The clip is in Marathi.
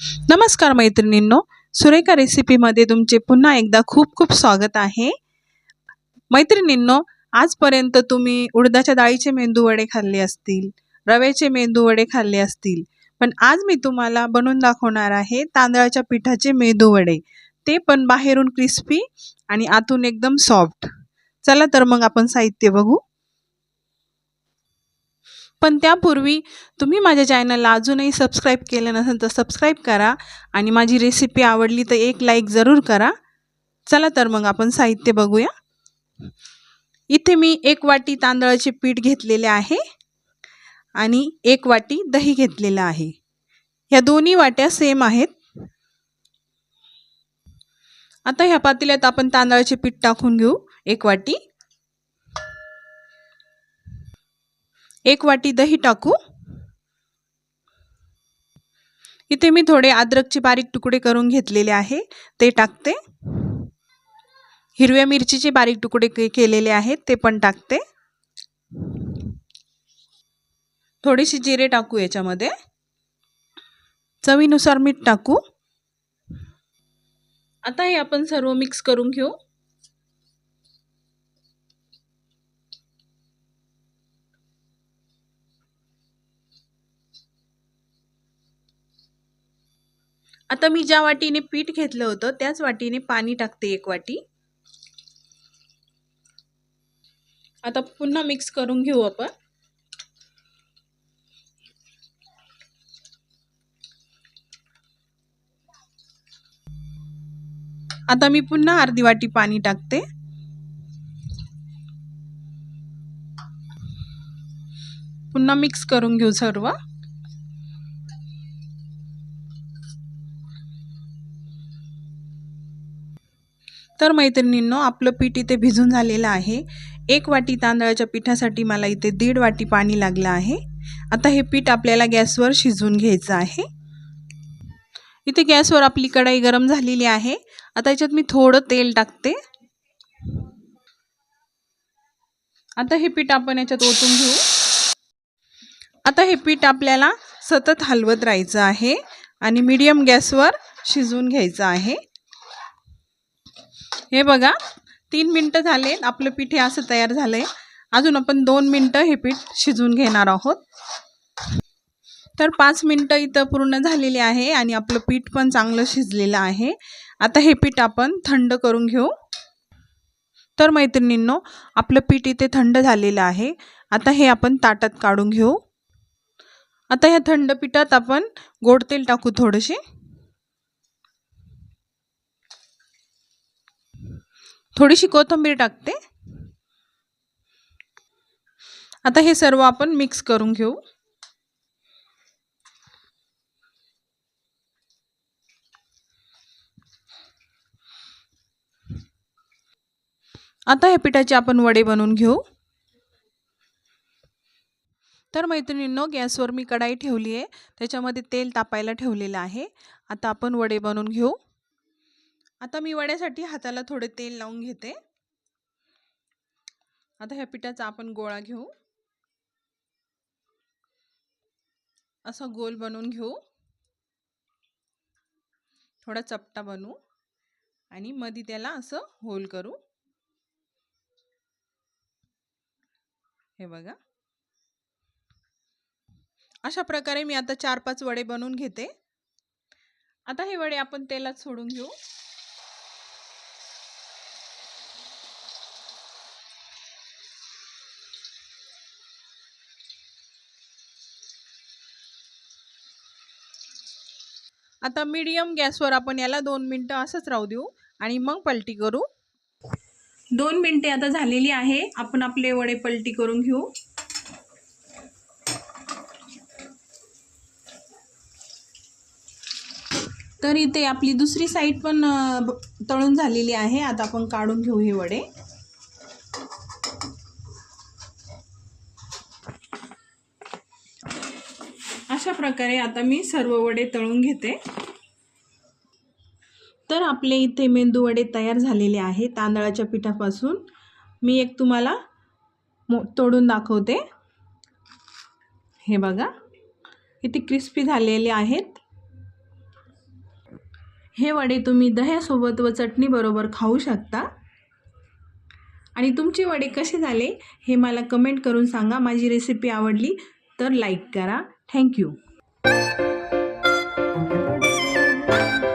नमस्कार मैत्रिणींनो सुरेखा रेसिपीमध्ये तुमचे पुन्हा एकदा खूप खूप स्वागत आहे. मैत्रिणींनो आजपर्यंत तुम्ही उडदाच्या डाळीचे मेंदू वडे खाल्ले असतील रव्याचे मेंदू वडे खाल्ले असतील पण आज मी तुम्हाला बनवून दाखवणार आहे तांदळाच्या पिठाचे मेंदू वडे. ते पण बाहेरून क्रिस्पी आणि आतून एकदम सॉफ्ट चला तर मग आपण साहित्य बघू. पण त्यापूर्वी तुम्ही माझ्या चॅनलला अजूनही सबस्क्राईब केलं नसेल तर सबस्क्राईब करा आणि माझी रेसिपी आवडली तर एक लाईक जरूर करा. चला तर मग आपण साहित्य बघूया. इथे मी एक वाटी तांदळाचे पीठ घेतलेले आहे आणि एक वाटी दही घेतलेलं आहे. ह्या दोन्ही वाट्या सेम आहेत. आता ह्या पातेल्यात आपण तांदळाचे पीठ टाकून घेऊ एक वाटी. एक वाटी दही टाकू. इथे मी थोडे अद्रकचे बारीक तुकडे करून घेतलेले आहे ते टाकते. हिरव्या मिरचीचे बारीक तुकडे के केलेले आहेत ते पण टाकते. थोडीशी जिरे टाकू याच्यामध्ये. चवीनुसार मीठ टाकू. आता हे आपण सर्व मिक्स करून घेऊ. आता मी ज्या वाटीने पीठ घेतलं होतं त्याच वाटीने पाणी टाकते एक वाटी. आता पुन्हा मिक्स करून घेऊ आपण. आता मी पुन्हा अर्धी वाटी पाणी टाकते. पुन्हा मिक्स करून घेऊ सर्व. तर मैत्रिणींनो आपलं पीठ इथे भिजून झालेलं आहे. एक वाटी तांदळाच्या पिठासाठी मला इथे दीड वाटी पाणी लागलं आहे. आता हे पीठ आपल्याला गॅसवर शिजवून घ्यायचं आहे. इथे गॅसवर आपली कढाई गरम झालेली आहे. आता याच्यात मी थोडं तेल टाकते. आता हे पीठ आपण याच्यात ओतून घेऊ. आता हे पीठ आपल्याला सतत हलवत राहायचं आहे आणि मीडियम गॅसवर शिजवून घ्यायचं आहे. हे बघा तीन मिनटं झाले. आपलं पीठ हे असं तयार झालं आहे अजून आपण दोन मिनटं हे पीठ शिजवून घेणार आहोत. तर पाच मिनटं इथं पूर्ण झालेली आहे आणि आपलं पीठ पण चांगलं शिजलेलं आहे. आता हे पीठ आपण थंड करून घेऊ. तर मैत्रिणींनो आपलं पीठ इथे थंड झालेलं आहे. आता हे आपण ताटात काढून घेऊ. आता ह्या थंड पिठात आपण गोड तेल टाकू थोडेसे थोडीशी कोथिंबीर टाकते. आता हे सर्व आपण मिक्स करून घेऊ. आता हे पिठाचे आपण वडे बनवून घेऊ. तर मैत्रिणींनो गॅसवर मी कढाई ठेवली आहे. त्याच्यामध्ये तेल तापायला ठेवलेलं आहे. आता आपण वडे बनवून घेऊ. आता मी वड्यासाठी हाताला थोडे तेल लावून घेते. आता ह्या पिठाचा आपण गोळा घेऊ. असा गोल बनवून घेऊ. थोडा चपटा बनवू. आणि मधी त्याला असं होल करू. हे बघा. अशा प्रकारे मी आता चार पाच वडे बनवून घेते. आता हे वडे आपण तेलात सोडून घेऊ. आता मीडियम गॅसवर आपण याला दोन मिनटं असंच राहू देऊ आणि मग पलटी करू. दोन मिनटे आता झालेली आहे. आपण आपले वडे पलटी करून घेऊ. तर इथे आपली दुसरी साईड पण तळून झालेली आहे. आता आपण काढून घेऊ हे वडे. अशा प्रकारे आता मी सर्व वडे तळून घेते. तर आपले इथे मेंदू वडे तयार झालेले आहे तांदळाच्या पिठापासून. मी एक तुम्हाला मो तोडून दाखवते. हे बघा किती क्रिस्पी झालेले आहेत. हे वडे तुम्ही दह्यासोबत व चटणीबरोबर खाऊ शकता. आणि तुमचे वडे कसे झाले हे मला कमेंट करून सांगा. माझी रेसिपी आवडली तर लाईक करा. Thank you.